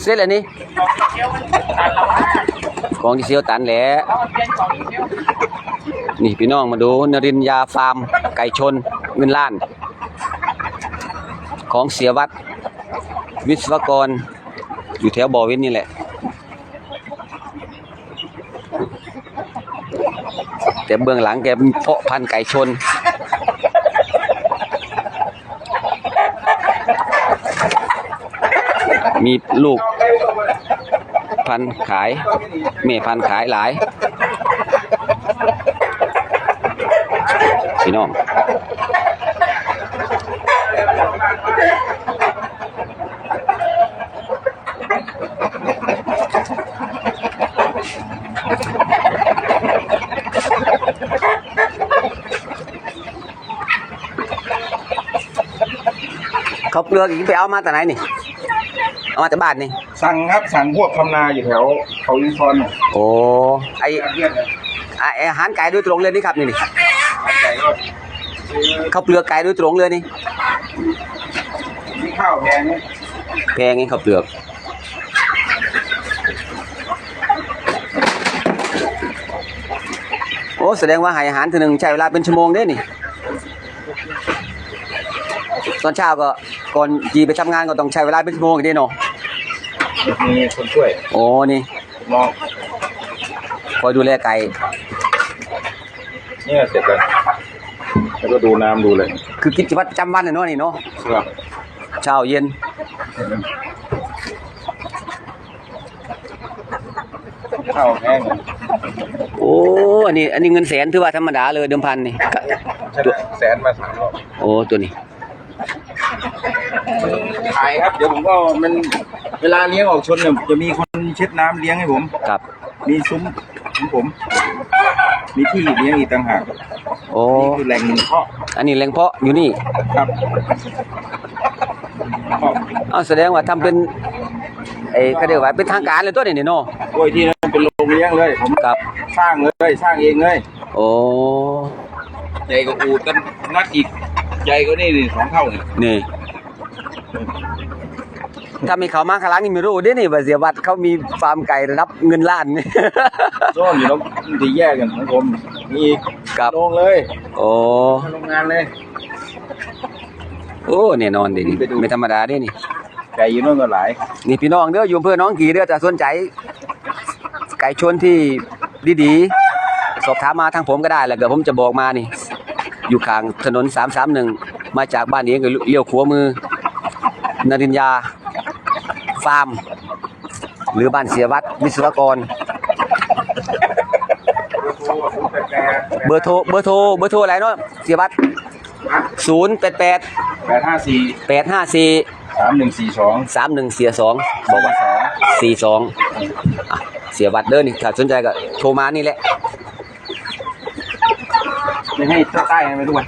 เสร็จแล้วนี่ของที่เซียวตันแหละนี่พี่น้องมาดูนรินยาฟาร์ม ไก่ชนเงินล้าน ของเสียวัด วิศวกร อยู่แถวบ่อวินนี่แหละ แต่เบื้องหลังแกเป็นเพาะพันธุ์ไก่ชน มีลูก พันขายแม่พันขายหลาย พี่น้องเขาเลือกอีกไปเอามาแต่ไหนนี่ เอามาแต่บ้านนี่ สั่งครับ สั่งพวกคำนาอยู่แถวเขาอินทรน่ะโอ้ไอเรียกเลยไอ้อาหารไก่โดยตรงเลยนี่ครับนี่นี่ไก่ก็ซื้อเขาวเปลือกไก่โดยตรงเลยนี่ที่ข้าวแพงนี่แพงไงเขาวเปลือกโอ้แสดงว่าให้อาหารทีหนึ่งใช้เวลาเป็นชั่วโมงเด้นี่ ตอนเช้าก็ก่อนจีไปทำงานก็ต้องใช้เวลาเป็นชั่วโมงอีกเด้เนาะ มีคนช่วยโอ้นี่มองคอยดูแลไก่เนี่ยเสร็จแล้วแล้วก็ดูน้ำดูเลยคือกิจวัตรประจำวันน่ะเนาะนี่เนาะเสื้อเช้าเย็น ข้าวแห้งโอ้อันนี้ อันนี้เงินแสนถือว่าธรรมดาเลยเดิมพันนี่แสนมาสามรอบโอ้ตัวนี้ขายครับ เดี๋ยวผมก็มัน เวลาเลี้ยงออกชนเนี่ยจะมีคนเช็ดน้ำเลี้ยงให้ผม ครับ มีซุ้มของผม มีที่เลี้ยงอีกต่างหากโอ้ นี่คือแหล่งเพาะอันนี้แหล่งเพาะอยู่นี่ครับเพาะเอาแสดงว่าทำเป็นไอ้ก็เรียกว่าเป็นทางการเลยตัวนี้นี่เนาะโอ้ยที่นั่นเป็นโรงเลี้ยงเลย ผมครับ สร้างเลยสร้างเองเลยโอ้ ใหญ่กว่าอูดกันนัดอีก ใหญ่กว่านี่นี่สองเท่านี่นี่ ถ้ามีเขามาข้างหลังนี่ไม่รู้เด้นี่ว่าเสียวัดเขามีฟาร์มไก่ระดับเงินล้านนี่ซ่อนอยู่แล้วมันจะแยกกันของผมมีอีกครับโรงเลยโอ้โรงงานเลย โอ้แน่นอนดินี่ไปดู ไม่ธรรมดาเด้นี่ ไก่อยู่นู่นก็หลายนี่พี่น้องเด้ออยู่อำเภอหน้องกี่เด้อจะสนใจ ไก่ชนที่ดีๆ สอบถามมาทางผมก็ได้แล้วเดี๋ยวผมจะบอกมานี่ อยู่ข้างถนน 331 มาจากบ้านเองก็เลี้ยวขวามือ นรินยา ฟาร์ม หรือบ้านเสียวัดวิศวกร เบอร์โทรเบอร์โทรเบอร์โทรอะไรเนาะเสียวัดศูนย์แปดแปดแปดห้าสี่แปดห้าสี่สามหนึ่งสี่สองสามหนึ่งเสียสองบอกว่าสองสี่สองเสียบัตรเด้อนี่ถ้าสนใจก็โทรมานี่แหละไม่ให้ใต้ให้ไหมทุกวัน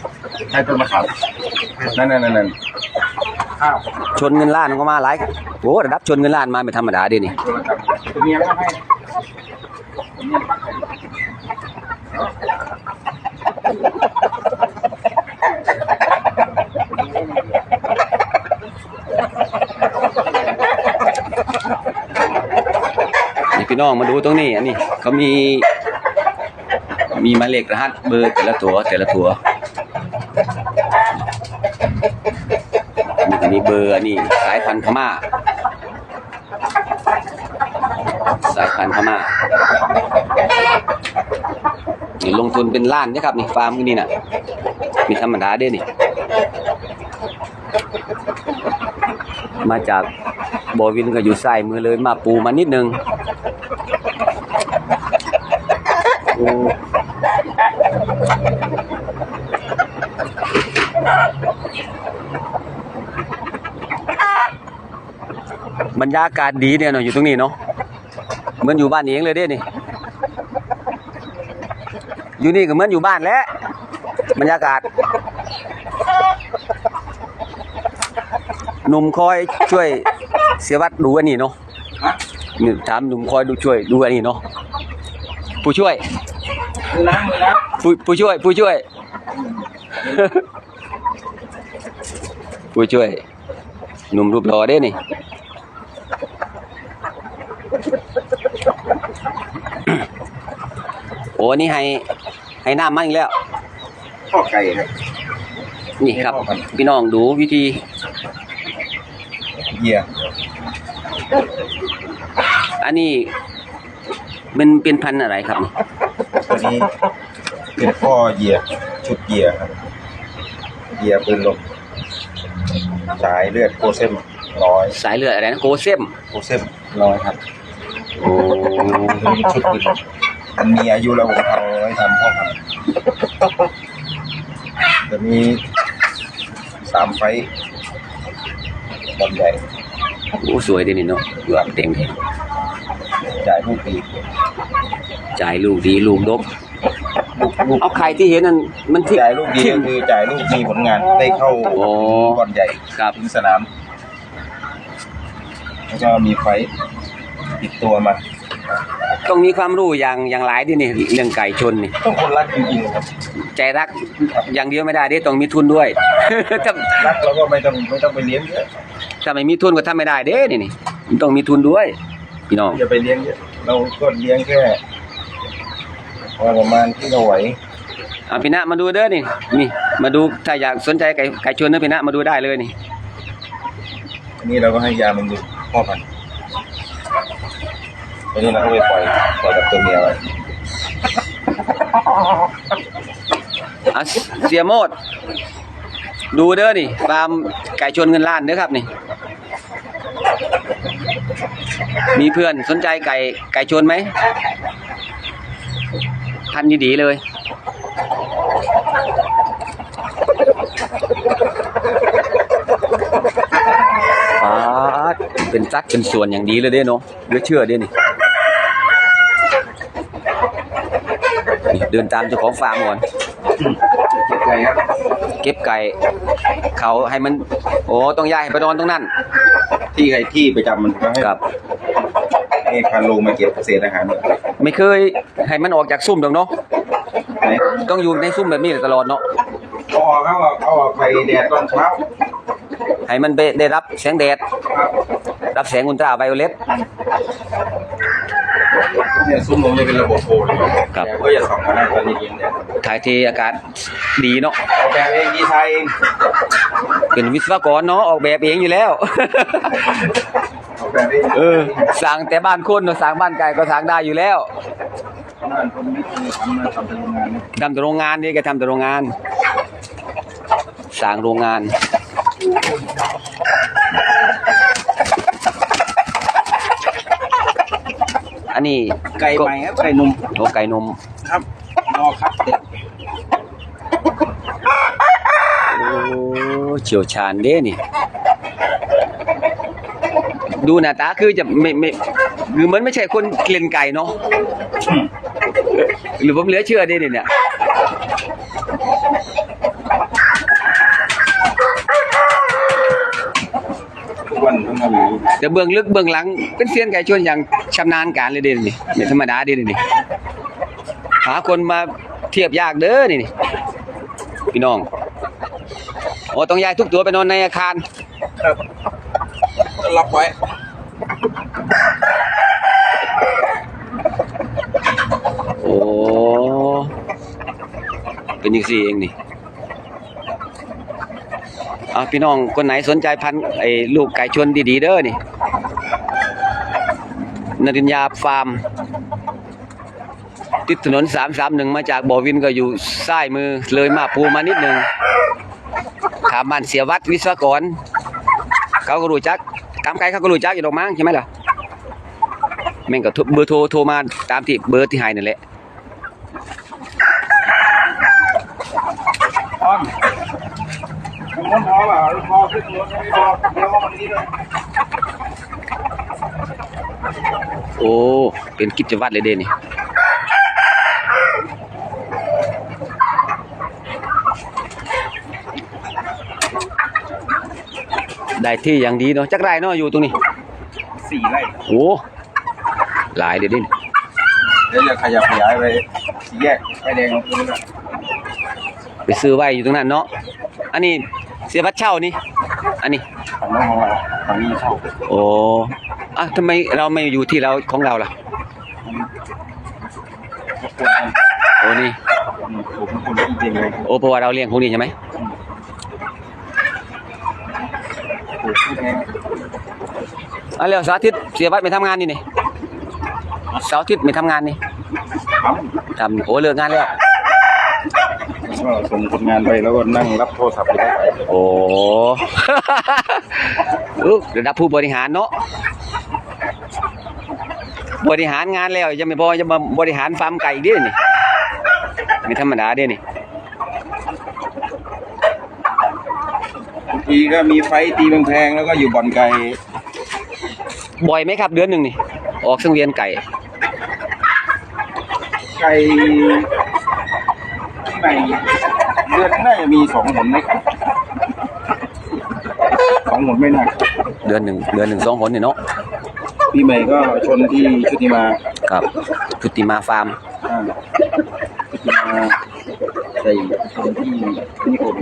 ให้ต้นมะขามนั่นนั่นนั่นนั่น ข้าวชนเงินล้านก็มาหลายโอ้ระดับชนเงินล้านมาไม่ธรรมดาดินี่ตัวเมียไม่ต้องให้ตัวเมียปักให้นี่พี่น้องมาดูตรงนี้อันนี้เขามีมีหมายเลขรหัสเบอร์แต่ละตัวแต่ละตัวนี่ก็มี เบอร์นนี้สายพันธุ์พม่า สายพันธุ์พม่าลงทุนเป็นล้านนะครับนี่ฟาร์มที่นี่น่ะ มีธรรมดาเด้นี่ มาจากบอวินก็อยู่ใส่มือเลยมาปูมานิดนึง บรรยากาศดีเนี่ยเนาะอยู่ตรงนี้เนาะเหมือนอยู่บ้านเองเลยเด้นี่ อยู่นี่ก็เหมือนอยู่บ้านแหล้วบรรยากาศหนุ่มคอยช่วยเสียวัดดูอันนี้เนาะนี่ถามหนุ่มคอยดูช่วยดูอันนี้เนาะผู้ช่วยมือน้ำมือน้ผู้ผู้ช่วย ผู้ช่วย ผู้ช่วยหนุ่มรูปหล่อเด้นี่ อ้นี่ให้ให้น้ำมาอีกแล้วข้อไก่ครับนี่ครับให้พ่อมันพี่น้องดูวิธีเหยียอันนี้มันเป็นพันธุ์อะไรครับนี่ตัวนี้เป็นข้อเหยียชุดเหยียครับเหยียปืนลมสายเลือดโคเซมร้อยสายเลือดอะไรนะโกเซมโคเซมร้อยครับโอ้ตัวนี้ชุดปืนล มมันมีอายุแล้วผมเอาไว้ทำพ่อพันธุ์ตัวนี้สามไฟต์บอลใหญ่โหสวยดีนี่เนาะเหลือบเต็งจ่ายลูกปีจ่ายลูกดีลูกดกลูกลูกเอาไข่ที่เห็นนั่นมันที่จ่ายลูกดีที่ก็คือจ่ายลูกมีผลงานได้เข้าโอ้บอลใหญ่ครับถึงสนามแล้วก็มีไฟต์ติดตัวมา ต้องมีความรู้อย่างอย่างหลายดินี่เรื่องไก่ชนนี่ ต้องคนรักจริงๆครับ ใจรักอย่างเดียวไม่ได้ดิต้องมีทุนด้วย ถ้ารักแล้วก็ไม่ต้องไม่ต้องไปเลี้ยงเยอะถ้าไม่มีทุนก็ทำไม่ได้เด้นี่นี่มันต้องมีทุนด้วย พี่น้องอย่าไปเลี้ยงเยอะเราก็เลี้ยงแค่พอประมาณที่เราไหวเอาพี่ณะมาดูเด้อนี่นี่ มาดูถ้าอยากสนใจไก่ไก่ชนนะพี่ณะมาดูได้เลยนี่อันนี้เราก็ให้ยามันดูพ่อพันธุ์ อันนี้เราก็ไปปล่อยปล่อยกับตัวเมียไว้อะเสียโมด ดูเด้อนี่ฟาร์มไก่ชนเงินล้านเด้อครับนี่ มีเพื่อนสนใจไก่ไก่ชนไหม พันธุ์ดีๆเลยปาดเป็นจัดเป็นส่วนอย่างดีเลยเด้เนาะเหลือเชื่อเด้นี่ นี่เดินตามเจ้าของฟาร์มก่อนเก็บไก่ครับเก็บไก่เขาให้มัน โอ้ต้องย้ายให้ไปนอนตรงนั้น ที่ไก่ที่ประจำมันก็ให้ครับ ให้พันโลงมาเก็บเศษอาหารหมดไม่เคยให้มันออกจากซุ่มดอกเนาะไหนต้องอยู่ในซุ่มแบบนี้ตลอดเนาะเอาออกครับเอาเอาออกไปแดดตอนเช้าให้มันไปได้รับแสงแดด ครับรับแสงอุลตราไวโอเลต เนี่ยซุ้มลงเลยเป็นระบบโฟลครับ แต่ก็จะส่องมาได้ตอนเย็นๆเนี่ยถ่ายเทอากาศดีเนาะ ออกแบบเองดีไซน์เองเป็นวิศวกรเนาะออกแบบเองอยู่แล้ว ออกแบบเองเออสร้างแต่บ้านคนเนาะสร้างบ้านไก่ก็สร้างได้อยู่แล้วงานคนนี้คือทำมาทำเป็นโรงงานเนี่ยทำแต่โรงงานนี่แกทำแต่โรงงานสร้างโรงงาน อันนี้ไก่ใหม่ครับไก่นมโอ้ไก่นมครับรอครับเด็กโอ้เฉียวชาญเด้นี่ ดูหน้าตาคือจะไม่ไม่คือเหมือนไม่ใช่คนเกลียนไก่เนาะหรือผมเหลือเชื่อเด้นี่เนี่ย ทุกวันต้องทำอย่างนี้ แต่เบื้องลึกเบื้องหลังเป็นเซียนไก่ชนอย่างชำนาญการเลยเด้นี่ไม่ธรรมดาเด้นี่หาคนมาเทียบยากเด้อนี่นี่พี่น้องโอ้ต้องย้ายทุกตัวไปนอนในอาคารครับรับไว้โอ้เป็นอีกสี่เองนี่ อะพี่น้องคนไหนสนใจพันไอ้ลูกไก่ชนดีๆเด้อนี่นรินยาฟาร์ม ติดถนน 331 มาจากบ่อวินก็อยู่ซ้ายมือเลยมาภูมานิดหนึ่งถามบ้านเสียวัดวิศวกร เขาก็รู้จักถามใครเขาก็รู้จักอยู่ดอกมั้งใช่ไหมล่ะแม่งก็เบอร์โทรโทรมาตามที่เบอร์ที่ให้นั่นแหละ พร้อมมันพอเป ล่าพอขึ้นรถไม่พอเดี๋ยวมันนี้ด้วยโอ้ เป็นกิจวัตรเลยเด้นี่ได้ที่อย่างดีเนาะจักไรเนาะอยู่ตรงนี้สี่ไร่โอ้หลายเลยเดิเดี๋ยวจะขยับขยายไปสี่แยกไฟแดงตรงนี้นะไปซื้อไว้อยู่ตรงนั้นเนาะอันนี้เสียบัตรเช่านี่ อันนี้ฝั่งน้องของเราฝั่งนี้เช่าโอ้อะทำไมเราไม่อยู่ที่เราของเราล่ะรบกวนโอ้นี่ผมคนจริงๆเลยโอ้เพราะว่าเราเลี้ยงพวกนี้ใช่ไหมปลูกที่แพงอะเร็วเสาร์อาทิตย์เสียวัดไปทำงานนี่นี่เสาร์อาทิตย์ไม่ทำงานนี่ครับทำโอ้เลิกงานแล้ว ก็ส่งคนงานไปแล้วก็นั่งรับโทรศัพท์ไปได้ไปโอ้ อุ๊ยระดับผู้บริหารเนาะบริหารงานแล้วยังไม่พอจะมาบริหารฟาร์มไก่อีกเด้วยนี่ไม่ธรรมดาเด้นี่บางทีก็มีไฟตีแพงๆแล้วก็อยู่บ่อนไก่บ่อยไหมครับเดือนหนึ่งนี่ ออกสังเวียนไก่ ไก่ ที่ไหนเดือนน่าจะมีสองหนไหมครับสองหนไม่น่าเดือนหนึ่งเดือนหนึ่งสองคนนี่เนาะปีใหม่ก็ชนที่ชุติมาครับชุติมาฟาร์มอ่าชุติมาใส่ชนที่นิคม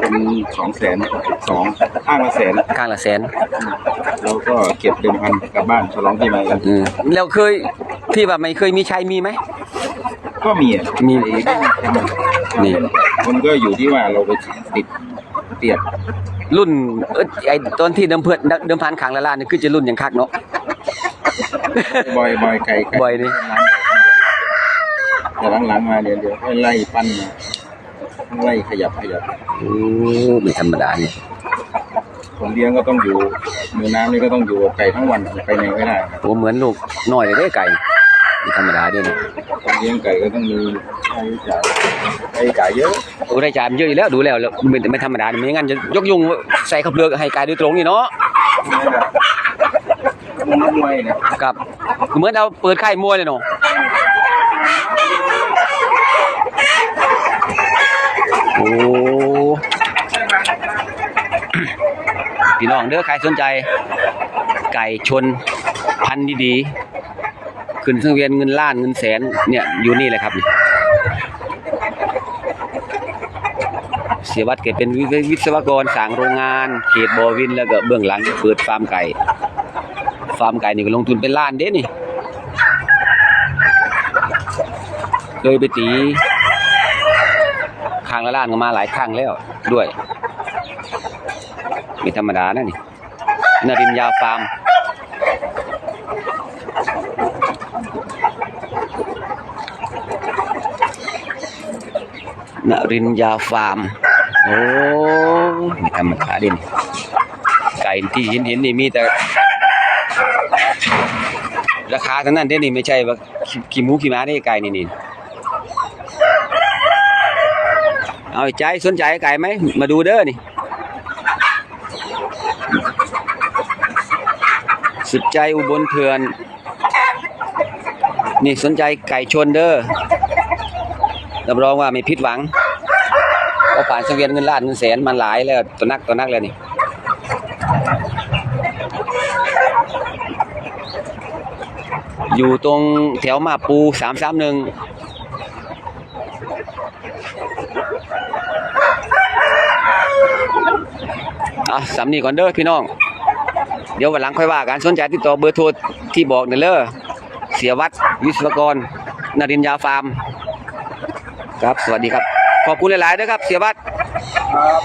เป็นสองแสนสองข้างละแสนข้างละแสนแล้วก็เก็บเดิมพันกลับบ้านฉลองปีใหม่กันอืมแล้วเคยที่แบบไม่เคยมีชัยมีไหม ก็มีอะมี นี่ มันก็อยู่ที่ว่าเราไปติดเตียดรุ่นเอ้ยไอตอนที่เดิมเพื่อนเดิมพันขังละล้านนี่คือจะรุ่นอย่างคักเนาะบอยบอยไก่ไก่บ่อยดิ แต่หลังๆมาเดี๋ยวเดี๋ยวให้ไล่ปั้นมาไล่ขยับขยับโอ้ไม่ธรรมดานี่ผมเลี้ยงก็ต้องอยู่มือน้ำนี่ก็ต้องอยู่กับไก่ทั้งวันไปไหนไม่ได้ ตัวเหมือนลูกน้อยเลยเด้ไก่ไม่ธรรมดาเด้วยนี่ผมเลี้ยงไก่ก็ต้องมีค่าใช้จ่ายค่าใช้จ่ายเยอะโอ้ได้จ่ายมันเยอะอยู่แล้วดูแล้วแล้วไม่ไม่ธรรมดาไม่งั้นจะยกยุงใส่ข้าวเปลือกให้ไก่โดยตรงนี่เนาะมันมวยเนี่ยกับเหมือนเราเปิดค่ายมวยเลยเนาะโอ้พี่น้องเด้อใครสนใจ ไก่ชนพันธุ์ดีๆ ขึ้นสังเวียนเงินล้านเงินแสนเนี่ยอยู่นี่แหละครับเสียวัดเกิดเป็นวิวิศวกรสางโรงงาน เขตบอวินแล้วก็เบื้องหลังเปิดฟาร์มไก่ ฟาร์มไก่นี่ก็ลงทุนเป็นล้านเด้นี่ เคยไปตีครั้งละล้านก็มาหลายครั้งแล้วด้วย ไม่ธรรมดานะนี่นารินยาฟาร์ม นรินยาฟาร์ม โอ้ไม่ธรรมดาด่นไก่ที่เห็นเห็นนี่มีแต่ ราคาทั้งนั้นเด้นี่ไม่ใช่ว่าขี้ขี้หมูขี้หมาได้ไก่นี่นี่เอาใจสนใจไก่ไหม มาดูเด้อนี่สุดใจอุบลเถื่อน นี่สนใจไก่ชนเด้อ รับรองว่าไม่ผิดหวังเพราะผ่านสังเวียนเงินล้านเงินแสนมันหลายแล้วตัวนักตัวนักแล้วนี่อยู่ตรงแถวมาปูสามสามหนึ่งอะสำนีก่อนเด้อพี่น้อง เดี๋ยววันหลังค่อยว่ากันสนใจติดต่อเบอร์โทรที่บอกนี่เลยเสียวัดวิศวกรนรินยาฟาร์ม ครับ สวัสดีครับ ขอบคุณหลายๆด้วยครับ เสียวัดครับ